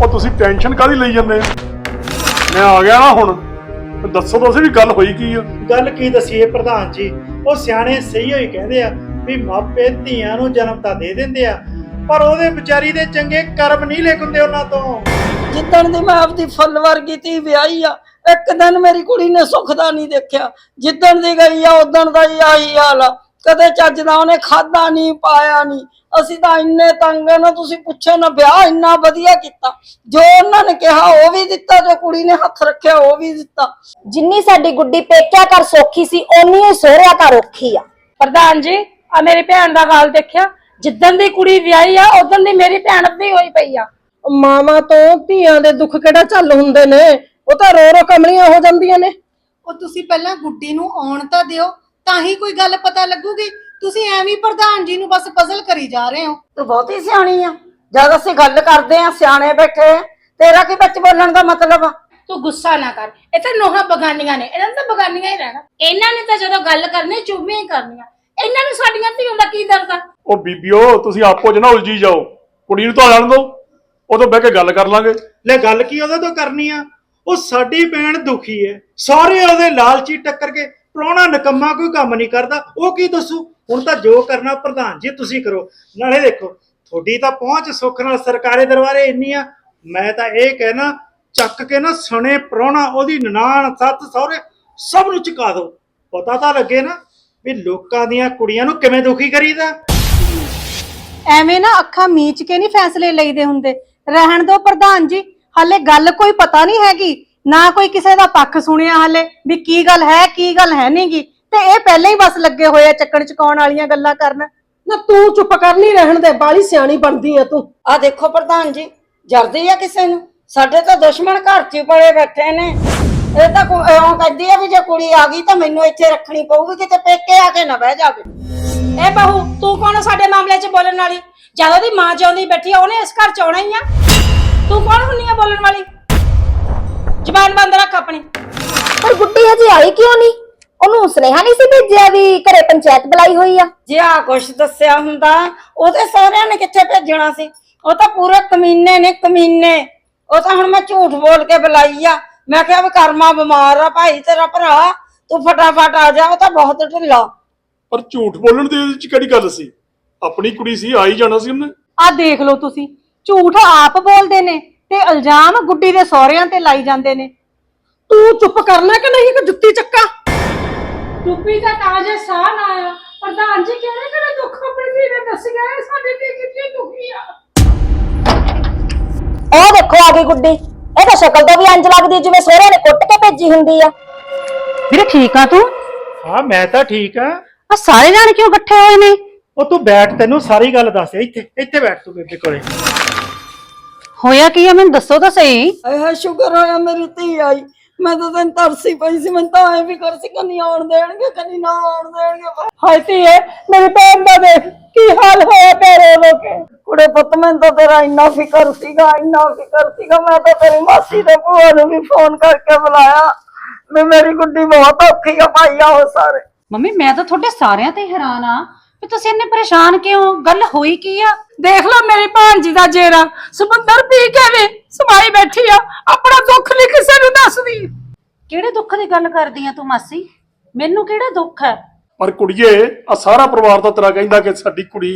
ਉਹ ਤੁਸੀਂ ਟੈਨਸ਼ਨ ਕਾਦੀ ਲਈ ਜਾਂਦੇ ਆ? ਮੈਂ ਆ ਗਿਆ ਨਾ ਹੁਣ। ਤੇ ਦੱਸੋ ਤੁਸੀਂ ਵੀ ਗੱਲ ਹੋਈ ਕੀ ਆ। ਗੱਲ ਕੀ ਦਸੀਏ ਪ੍ਰਧਾਨ ਜੀ? ਉਹ ਸਿਆਣੇ ਸਹੀ ਹੋਈ ਕਹਿੰਦੇ ਆ ਵੀ ਮਾਪੇ ਧੀਆਂ ਨੂੰ ਜਨਮ ਤਾਂ ਦੇ ਦਿੰਦੇ ਆ ਪਰ ਉਹਦੇ ਵਿਚਾਰੀ ਦੇ ਚੰਗੇ ਕਰਮ ਨਹੀਂ ਲਿਖੁੰਦੇ ਉਹਨਾਂ ਤੋਂ। ਜਿੱਦਣ ਦੀ ਮੈਂ ਆਪਦੀ ਫੁੱਲ ਵਰਗੀ ਧੀ ਵਿਆਹੀ ਆ ਇੱਕ ਦਿਨ ਮੇਰੀ ਕੁੜੀ ਨੇ ਸੁੱਖ ਦਾ ਨਹੀਂ ਦੇਖਿਆ। ਜਿੱਦਣ ਦੀ ਗਈ ਆ ਉਦਣ ਦਾ ਹੀ ਆਹੀ ਹਾਲ ਆ। ਕਦੇ ਚੱਜ ਦਾ ਉਹਨੇ ਖਾਦਾ ਨਹੀਂ ਪਾਇਆ ਨਹੀਂ। ਅਸੀਂ ਤਾਂ ਇੰਨੇ ਤੰਗ ਆ ਨਾ ਤੁਸੀਂ ਪੁੱਛੋ ਨਾ ਵਿਆਹ ਇੰਨਾ ਵਧੀਆ ਕੀਤਾ। ਜੋ ਉਹਨਾਂ ਨੇ ਕਿਹਾ ਉਹ ਵੀ ਦਿੱਤਾ ਜੋ ਕੁੜੀ ਨੇ ਹੱਥ ਰੱਖਿਆ ਉਹ ਵੀ ਦਿੱਤਾ। ਜਿੰਨੀ ਸਾਡੀ ਗੁੱਡੀ ਪੇਕਿਆ ਕਰ ਸੌਖੀ ਸੀ ਓਨੀ ਹੀ ਸੋਹਰਿਆ ਕਰ ਔਖੀ ਆ। ਪ੍ਰਧਾਨ ਜੀ ਆ ਮੇਰੀ ਭੈਣ ਦਾ ਹਾਲ ਦੇਖਿਆ। ਜਿੱਦਣ ਦੀ ਕੁੜੀ ਵਿਆਹੀ ਆ ਉਦੋਂ ਦੀ ਮੇਰੀ ਭੈਣ ਅੱਧੀ ਹੋਈ ਪਈ ਆ। ਮਾਮਾ ਤੋਂ ਧੀਆਂ ਦੇ ਦੁੱਖ ਕਿਹੜਾ ਝੱਲ ਹੁੰਦੇ ਨੇ? ਉਹ ਤਾਂ ਰੋ ਰੋ ਕਮਲੀਆਂ ਹੋ ਜਾਂਦੀਆਂ ਨੇ। ਉਹ ਤੁਸੀਂ ਪਹਿਲਾਂ ਗੁੱਡੀ ਨੂੰ ਆਉਣ ਤਾਂ ਦਿਓ ਤਾਂ ਹੀ ਕੋਈ ਗੱਲ ਪਤਾ ਲੱਗੂਗੀ। ਤੁਸੀਂ ਐਵੇਂ ਹੀ ਪ੍ਰਧਾਨ ਜੀ ਨੂੰ ਬਸ ਪਜ਼ਲ ਕਰੀ ਜਾ ਰਹੇ ਹੋ। ਤੂੰ ਬਹੁਤੀ ਸਿਆਣੀ ਆ। ਜਦ ਅਸੀਂ ਗੱਲ ਕਰਦੇ ਆ ਸਿਆਣੇ ਬੈਠੇ ਆ, ਤੇਰਾ ਕੀ ਵਿੱਚ ਬੋਲਣ ਦਾ ਮਤਲਬ ਆ? ਤੂੰ ਗੁੱਸਾ ਨਾ ਕਰ। ਇਹ ਤਾਂ ਨੋਹਾਂ ਬਗਾਨੀਆਂ ਨੇ। ਇਹਨਾਂ ਨੂੰ ਤਾਂ ਬਗਾਨੀਆਂ ਹੀ ਰਹਿਣਾ। ਇਹਨਾਂ ਨੇ ਤਾਂ ਜਦੋਂ ਗੱਲ ਕਰਨੀ ਚੁੰਮੀਆਂ ਹੀ ਕਰਨੀਆਂ। ਇਹਨਾਂ ਨੂੰ ਸਾਡੀਆਂ ਧੀਆਂ ਦਾ ਕੀ ਦਰਦ ਆ? ਉਹ ਬੀਬੀਓ ਤੁਸੀਂ ਆਪੋ ਚ ਨਾ ਉਲਝੀ ਜਾਓ। ਕੁੜੀ ਨੂੰ ਤਾਂ ਦਿਓ। ਉਦੋਂ ਬਹਿ ਕੇ ਗੱਲ ਕਰ ਲਾਂਗੇ। ਲੈ ਗੱਲ ਕੀ ਉਹਦੇ ਤੋਂ ਕਰਨੀ ਆ? ਉਹ ਸਾਡੀ ਭੈਣ ਦੁਖੀ ਹੈ ਸਾਰੇ ਉਹਦੇ ਲਾਲਚੀ ਟੱਕਰ ਕੇ ਪ੍ਰਾਹੁਣਾ ਨਕੰਮਾ ਕੋਈ ਕੰਮ ਨਹੀਂ ਕਰਦਾ, ਉਹ ਕੀ ਦੱਸੂ? ਹੁਣ ਤਾਂ ਜੋ ਕਰਨਾ ਪ੍ਰਧਾਨ ਜੀ, ਤੁਸੀਂ ਕਰੋ। ਨਾਲੇ ਦੇਖੋ, ਤੁਹਾਡੀ ਤਾਂ ਪਹੁੰਚ ਸੁੱਖ ਨਾਲ ਸਰਕਾਰੀ ਦਰਬਾਰੇ ਇੰਨੀ ਆ, ਮੈਂ ਤਾਂ ਇਹ ਕਹਿਣਾ, ਚੱਕ ਕੇ ਨਾ ਸਣੇ ਪ੍ਰਾਹੁਣਾ, ਉਹਦੀ ਨਨਾਣ ਸੱਤ ਸਹੁਰੇ ਸਭ ਨੂੰ ਚੁਕਾ ਦਿਓ। ਪਤਾ ਤਾਂ ਲੱਗੇ ਨਾ ਵੀ ਲੋਕਾਂ ਦੀਆਂ ਕੁੜੀਆਂ ਨੂੰ ਕਿਵੇਂ ਦੁਖੀ ਕਰੀਦਾ। ਐਵੇਂ ਨਾ ਅੱਖਾਂ ਮੀਚ ਕੇ ਨਹੀਂ ਫੈਸਲੇ ਲਈਦੇ ਹੁੰਦੇ। ਰਹਿਣ ਦਿਓ ਪ੍ਰਧਾਨ ਜੀ, ਹਾਲੇ ਗੱਲ ਕੋਈ ਪਤਾ ਨਹੀਂ ਹੈਗੀ। ਨਾ ਕੋਈ ਕਿਸੇ ਦਾ ਪੱਖ ਸੁਣਿਆ ਹਾਲੇ ਵੀ ਕੀ ਗੱਲ ਹੈ ਕੀ ਗੱਲ ਹੈ ਨਹੀਂਗੀ ਤੇ ਇਹ ਪਹਿਲਾਂ ਹੀ ਬਸ ਲੱਗੇ ਹੋਏ ਆ ਚੱਕਣ ਚਕਾਉਣ ਵਾਲੀਆਂ ਗੱਲਾਂ ਕਰਨ। ਨਾ ਤੂੰ ਚੁੱਪ ਕਰ ਨਹੀਂ ਰਹਿਣ ਦੇ ਬਾਲੀ ਸਿਆਣੀ ਬਣਦੀ ਆ ਤੂੰ। ਆ ਦੇਖੋ ਪ੍ਰਧਾਨ ਜੀ ਜਰਦੀ ਆ ਕਿਸੇ ਨੂੰ? ਸਾਡੇ ਤਾਂ ਦੁਸ਼ਮਣ ਘਰ 'ਚ ਹੀ ਪੜੇ ਬੈਠੇ ਨੇ। ਇਹ ਤਾਂ ਕੁ- ਇਉਂ ਕਹਿੰਦੀ ਆ ਵੀ ਜੇ ਕੁੜੀ ਆ ਗਈ ਤਾਂ ਮੈਨੂੰ ਇੱਥੇ ਰੱਖਣੀ ਪਊਗੀ ਕਿਤੇ ਪੇਕੇ ਆ ਕੇ ਨਾ ਬਹਿ ਜਾਵੇ। ਇਹ ਬਹੂ ਤੂੰ ਕੌਣ ਆ ਸਾਡੇ ਮਾਮਲੇ 'ਚ ਬੋਲਣ ਵਾਲੀ? ਜਦੋਂ ਦੀ ਮਾਂ ਚਾਹੁੰਦੀ ਬੈਠੀ ਆ ਉਹਨੇ ਇਸ ਘਰ 'ਚ ਆਉਣਾ ਹੀ ਆ। ਤੂੰ ਕੌਣ ਹੁੰਨੀ ਆ ਬੋਲਣ ਵਾਲੀ? ਜ਼ਬਾਨ ਬੰਦ ਰੱਖ ਆਪਣੀ। ਪਰ ਗੁੱਡੀ ਹਜੇ ਆਈ ਕਿਉਂ ਨਹੀਂ? ਉਹਨੂੰ ਸੁਨੇਹਾ ਨਹੀਂ ਸੀ ਭੇਜਿਆ ਵੀ ਘਰੇ ਪੰਚਾਇਤ ਬੁਲਾਈ ਹੋਈ ਆ? ਜੇ ਆ ਕੁਛ ਦੱਸਿਆ ਹੁੰਦਾ ਉਹਦੇ ਸਹੁਰਿਆਂ ਨੇ ਕਿੱਥੇ ਭੇਜਣਾ ਸੀ? ਉਹ ਤਾਂ ਪੂਰੇ ਕਮੀਨੇ ਨੇ ਕਮੀਨੇ। ਉਹ ਤਾਂ ਹੁਣ ਮੈਂ ਝੂਠ ਬੋਲ ਕੇ ਬੁਲਾਈ ਆ। ਮੈਂ ਕਿਹਾ ਵੀ ਕਰਮਾ ਬਿਮਾਰ ਆ ਭਾਈ ਤੇਰਾ ਭਰਾ ਤੂੰ ਫਟਾਫਟ ਆ ਜਾ ਉਹ ਤਾਂ ਬਹੁਤ ਢਿੱਲਾ। ਪਰ ਝੂਠ ਬੋਲਣ ਦੇ ਵਿੱਚ ਕਿਹੜੀ ਗੱਲ ਸੀ? ਆਪਣੀ ਕੁੜੀ ਸੀ ਆ ਹੀ ਜਾਣਾ ਸੀ ਉਹਨੇ। ਆ ਦੇਖ ਲਓ ਤੁਸੀਂ ਝੂਠ ਆਪ ਬੋਲਦੇ ਨੇ। ਤੇ ਇਲਜ਼ਾਮ ਗੁੱਡੀ ਦੇ ਸਹੁਰਿਆਂ ਤੇ ਲਾਈ ਜਾਂਦੇ ਨੇ। ਤੂੰ ਚੁੱਪ ਕਰਨਾ ਕਿ ਨਹੀਂ ਕਿ ਜੁੱਤੀ ਚੱਕਾ? ਟੁੱਪੀ ਦਾ ਤਾਂ ਜੇ ਸਾਹ ਨਾ ਆਇਆ। ਪ੍ਰਧਾਨ ਜੀ ਕਿਹੜੇ ਕਿਹੜੇ ਦੁੱਖ ਆਪਣੀ ਧੀ ਨੇ ਦੱਸ ਗਏ? ਸਾਡੇ ਧੀ ਕਿੰਨੀ ਦੁਖੀ ਆ? ਉਹ ਦੇਖੋ ਆ ਗਈ ਗੁੱਡੀ। ਇਹ ਤਾਂ ਸ਼ਕਲ ਤੋਂ ਵੀ ਇੰਜ ਲੱਗਦੀ ਜਿਵੇਂ ਸਹੁਰਿਆਂ ਨੇ ਕੁੱਟ ਕੇ ਭੇਜੀ ਹੁੰਦੀ ਆ। ਵੀਰੇ ਠੀਕ ਆ ਤੂੰ? ਹਾਂ ਮੈਂ ਤਾਂ ਠੀਕ ਆ। ਆ ਸਾਰੇ ਜਾਣੇ ਕਿਉਂ ਇਕੱਠੇ ਹੋਏ ਨੇ? ਉਹ ਤੂੰ ਬੈਠ ਤੈਨੂੰ ਸਾਰੀ ਗੱਲ ਦੱਸ ਇੱਥੇ ਇੱਥੇ ਬੈਠ ਤੂੰ ਬੇਬੇ ਕੋਲੇ। ਹੋਇਆ ਕੀ ਆ ਮੈਨੂੰ ਦੱਸੋ ਤਾਂ ਸਹੀ। ਆਏ ਹਾਏ ਸ਼ੁਕਰ ਹੋਇਆ ਮੇਰੀ ਧੀ ਆਈ। ਮੈਂ ਤਾਂ ਤੈਨੂੰ ਤਰਸੀ ਪਈ ਸੀ ਮੈਂ ਤਾਂ ਐ ਵੀ ਕਰ ਸੀ ਕਿ ਨਹੀਂ ਆਉਣ ਦੇਣਗੇ ਕਿ ਨਾ ਆਉਣ ਦੇਣਗੇ। ਹਾਏ ਧੀਏ ਮੇਰੀ ਭੈਣ ਦਾ ਦੇਖ ਕੀ ਹਾਲ ਹੋਇਆ ਤੇਰੇ ਲੋਕੇ? ਕੁੜੇ ਪੁੱਤ ਮੈਨੂੰ ਤਾਂ ਤੇਰਾ ਇੰਨਾ ਫਿਕਰ ਸੀਗਾ ਇੰਨਾ ਫਿਕਰ ਸੀਗਾ। ਮੈਂ ਤਾਂ ਤੇਰੀ ਮਾਸੀ ਦੇ ਭੂਆ ਨੂੰ ਵੀ ਫੋਨ ਕਰਕੇ ਬੁਲਾਇਆ ਵੀ ਮੇਰੀ ਗੁੱਡੀ ਬਹੁਤ ਔਖੀ ਆ ਭਾਈ ਆ ਉਹ ਸਾਰੇ। ਮੰਮੀ ਮੈਂ ਤਾਂ ਤੁਹਾਡੇ ਸਾਰਿਆਂ ਤੇ ਹੈਰਾਨ ਆ। ਵੀ ਤੁਸੀਂ ਇੰਨੇ ਪਰੇਸ਼ਾਨ ਕਿਉਂ? ਗੱਲ ਹੋਈ ਕੀ ਆ? ਦੇਖ ਲਓ ਮੇਰੀ ਭਾਂਜੀ ਦਾ ਜੇਰਾ ਸਮੁੰਦਰ ਪੀ ਕੇ ਵੀ ਸਮਾਈ ਬੈਠੀ ਆ ਆਪਣਾ ਦੁੱਖ ਨਹੀਂ ਕਿਸੇ ਨੂੰ ਦੱਸਦੀ। ਕਿਹੜੇ ਦੁੱਖ ਦੀ ਗੱਲ ਕਰਦੀ ਆ ਤੂੰ ਮਾਸੀ? ਮੈਨੂੰ ਕਿਹੜਾ ਦੁੱਖ ਹੈ ਪਰ ਕੁੜੀਏ ਆ ਸਾਰਾ ਪਰਿਵਾਰ ਤਾਂ ਤੇਰਾ ਕਹਿੰਦਾ ਕਿ ਸਾਡੀ ਕੁੜੀ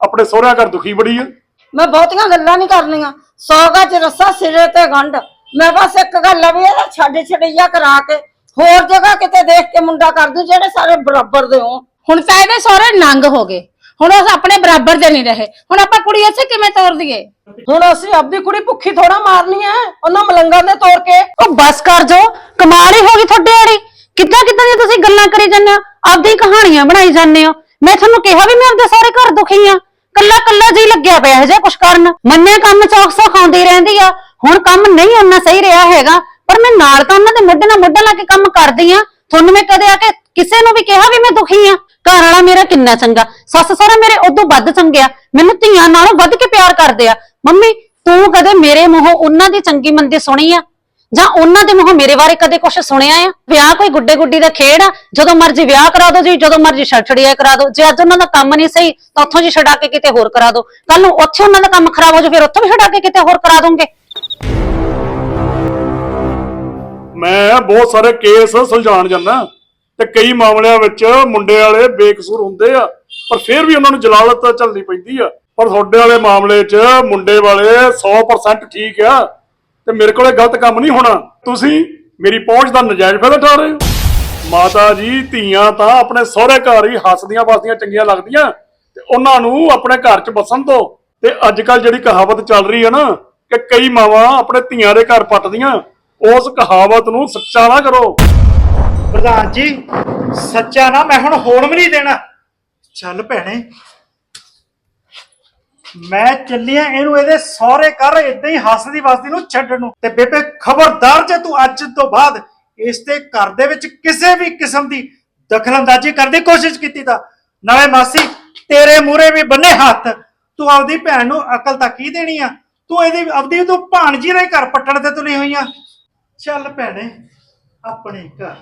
ਆਪਣੇ ਸਹੁਰਿਆਂ ਘਰ ਦੁਖੀ ਬੜੀ ਆ। ਮੈਂ ਬਹੁਤੀਆਂ ਗੱਲਾਂ ਨਹੀਂ ਕਰਨੀਆਂ। ਸੌ ਗੱਜ ਰੱਸਾ ਸਿਰੇ ਤੇ ਗੰਢ। ਮੈਂ ਬਸ ਇੱਕ ਗੱਲ ਆ ਵੀ ਇਹਦਾ ਛੱਡ ਛੜਈਆ ਕਰਾ ਕੇ ਹੋਰ ਜਗ੍ਹਾ ਕਿਤੇ ਦੇਖ ਕੇ ਮੁੰਡਾ ਕਰ ਦੂੰ ਜਿਹੜੇ ਸਾਰੇ ਬਰਾਬਰ ਦੇ ਹੋਣ। ਹੁਣ ਤਾਂ ਇਹਦੇ ਸਹੁਰੇ ਨੰਗ ਹੋ ਗਏ। ਹੁਣ ਉਹ ਆਪਣੇ ਬਰਾਬਰ ਦੇ ਨਹੀਂ ਰਹੇ। ਹੁਣ ਆਪਾਂ ਕੁੜੀ ਇੱਥੇ ਕਿਵੇਂ ਤੋਰ ਦਈਏ? ਹੁਣ ਅਸੀਂ ਆਪਦੀ ਕੁੜੀ ਭੁੱਖੀ ਥੋੜਾ ਮਾਰਨੀ ਐ ਉਹਨਾਂ ਮਲੰਗਾਂ ਦੇ ਤੋਰ ਕੇ। ਉਹ ਬਸ ਕਰ ਜੋ ਕਮਾਲ ਹੀ ਹੋ ਗਈ ਤੁਹਾਡੇ ਵਾਲੀ। ਕਿੱਦਾਂ ਕਿੱਦਾਂ ਦੀਆਂ ਤੁਸੀਂ ਗੱਲਾਂ ਕਰੀ ਜਾਂਦੇ ਹੋ? ਆਪਦੀ ਕਹਾਣੀਆਂ ਬਣਾਈ ਜਾਂਦੇ ਹੋ। ਮੈਂ ਤੁਹਾਨੂੰ ਕਿਹਾ ਵੀ ਮੈਂ ਆਪਦੇ ਸਾਰੇ ਘਰ ਦੁਖੀ ਆ ਕੱਲਾ ਕੱਲਾ ਜੀ ਲੱਗਿਆ ਪਿਆ ਹੈ ਕੁਛ ਕਰਨ। ਮੰਨੇ ਕੰਮ ਚੌਕ ਸੌ ਖਾਉਂਦੀ ਰਹਿੰਦੀ ਆ। ਹੁਣ ਕੰਮ ਨਹੀਂ ਉਹਨਾਂ ਸਹੀ ਰਿਹਾ ਹੈਗਾ ਪਰ ਮੈਂ ਨਾਲ ਤਾਂ ਉਹਨਾਂ ਦੇ ਮੋਢੇ ਨਾਲ ਮੋਢਾ ਲਾ ਕੇ ਕੰਮ ਕਰਦੀ ਆ ਤੁਹਾਨੂੰ ਮੈਂ ਕਦੇ ਆ ਕੇ ਕਿਸੇ ਨੂੰ ਵੀ ਕਿਹਾ ਵੀ ਮੈਂ ਦੁਖੀ ਆ? ਘਰ ਵਾਲਾ ਮੇਰਾ ਕਿੰਨਾ ਚੰਗਾ? ਸੱਸ ਸਹੁਰਾ ਮੇਰੇ ਉਦੋਂ ਵੱਧ ਚੰਗਿਆ ਮੈਨੂੰ ਧੀਆਂ ਨਾਲੋਂ ਵੱਧ ਕੇ ਪਿਆਰ ਕਰਦੇ ਆ। ਮੰਮੀ, ਤੂੰ ਕਦੇ ਮੇਰੇ ਮੂੰਹੋਂ ਉਹਨਾਂ ਦੀ ਚੰਗੀ ਮੰਦੀ ਸੁਣੀ ਆ? ਜਾਂ ਉਹਨਾਂ ਦੇ ਮੂੰਹੋਂ ਮੇਰੇ ਬਾਰੇ ਕਦੇ ਕੁਝ ਸੁਣਿਆ ਆ? ਵਿਆਹ ਕੋਈ ਗੁੱਡੇ ਗੁੱਡੀ ਦਾ ਖੇਡ ਆ? ਜਦੋਂ ਮਰਜ਼ੀ ਵਿਆਹ ਕਰਾ ਦਿਓ ਜੀ, ਜਦੋਂ ਮਰਜ਼ੀ ਛੜਛੜੀਆ ਕਰਾ ਦਿਓ ਜੇ ਅੱਜ ਉਹਨਾਂ ਦਾ ਕੰਮ ਨਹੀਂ ਸਹੀ, ਤਾਂ ਉੱਥੋਂ ਜੀ ਛਡਾ ਕੇ ਕਿਤੇ ਹੋਰ ਕਰਾ ਦਿਓ ਕੱਲ ਨੂੰ ਉੱਥੇ ਉਹਨਾਂ ਦਾ ਕੰਮ ਖਰਾਬ ਹੋ ਜਾਵੇ ਫਿਰ ਉੱਥੋਂ ਵੀ ਛਡਾ ਕੇ ਕਿਤੇ ਹੋਰ ਕਰਾ ਦੋਗੇ। ਮੈਂ ਬਹੁਤ ਸਾਰੇ ਕੇਸ ਸੁਲਝਾਉਣ ਜਾਂਦਾ ਤੇ ਕਈ ਮਾਮਲਿਆਂ ਵਿੱਚ ਮੁੰਡੇ ਵਾਲੇ ਬੇਕਸੂਰ ਹੁੰਦੇ ਆ, ਪਰ ਫਿਰ ਵੀ ਉਹਨਾਂ ਨੂੰ ਜਲਾਲਤ ਚੱਲਣੀ ਪੈਂਦੀ ਆ। ਪਰ ਤੁਹਾਡੇ ਵਾਲੇ ਮਾਮਲੇ 'ਚ ਮੁੰਡੇ ਵਾਲੇ 100% ਠੀਕ ਆ ਤੇ ਮੇਰੇ ਕੋਲੇ ਗਲਤ ਕੰਮ ਨਹੀਂ ਹੋਣਾ। ਤੁਸੀਂ ਮੇਰੀ ਪਹੁੰਚ ਦਾ ਨਜਾਇਜ਼ ਫਾਇਦਾ ਉਠਾ ਰਹੇ ਹੋ। ਮਾਤਾ ਜੀ, ਧੀਆਂ ਤਾਂ ਆਪਣੇ ਸਹੁਰੇ ਘਰ ਹੀ ਹੱਸਦੀਆਂ ਵਸਦੀਆਂ ਚੰਗੀਆਂ ਲੱਗਦੀਆਂ ਤੇ ਉਹਨਾਂ ਨੂੰ ਆਪਣੇ ਘਰ 'ਚ ਬਸਣ ਦਿਓ ਤੇ ਅੱਜ ਕੱਲ ਜਿਹੜੀ ਕਹਾਵਤ ਚੱਲ ਰਹੀ ਹੈ ਨਾ ਕਿ ਕਈ ਮਾਵਾਂ ਆਪਣੇ ਧੀਆਂ ਦੇ ਘਰ ਪੱਟਦੀਆਂ। ਉਸ ਕਹਾਵਤ ਨੂੰ ਸੱਚਾ ਨਾ ਕਰੋ। ਪ੍ਰਧਾਨ ਜੀ, ਸੱਚਾ ਨਾ, ਮੈਂ ਹੁਣ ਹੋਣ ਵੀ ਨਹੀਂ ਦੇਣਾ। ਚੱਲ ਭੈਣੇ। ਮੈਂ ਚੱਲਿਆ, ਇਹਨੂੰ ਇਹਦੇ ਸਹੁਰੇ ਘਰ ਇਦਾਂ ਹੀ ਹੱਸਦੀ ਵਸਦੀ ਨੂੰ ਛੱਡਣ ਨੂੰ। ਤੇ ਬੇਬੇ, ਖਬਰਦਾਰ ਜੇ ਤੂੰ ਅੱਜ ਤੋਂ ਬਾਅਦ ਇਸ ਤੇ ਘਰ ਦੇ ਵਿੱਚ ਕਿਸੇ ਵੀ ਕਿਸਮ ਦੀ ਦਖਲਅੰਦਾਜ਼ੀ ਕਰਨ ਦੀ ਕੋਸ਼ਿਸ਼ ਕੀਤੀ ਤਾਂ, ਨਾਲੇ ਮਾਸੀ, ਤੇਰੇ ਮੂਹਰੇ ਵੀ ਬੰਨੇ ਹੱਥ। ਤੂੰ ਆਪਦੀ ਭੈਣ ਨੂੰ ਅਕਲ ਤਾਂ ਕੀ ਦੇਣੀ ਆ? ਤੂੰ ਇਹਦੀ, ਆਪਦੀ ਤੂੰ ਭਾਣਜੀ ਦੇ ਘਰ ਪੱਟਣ ਤੇ ਤੁਲੀ ਹੋਈਆਂ ਚੱਲ ਭੈਣੇ ਆਪਣੇ ਘਰ।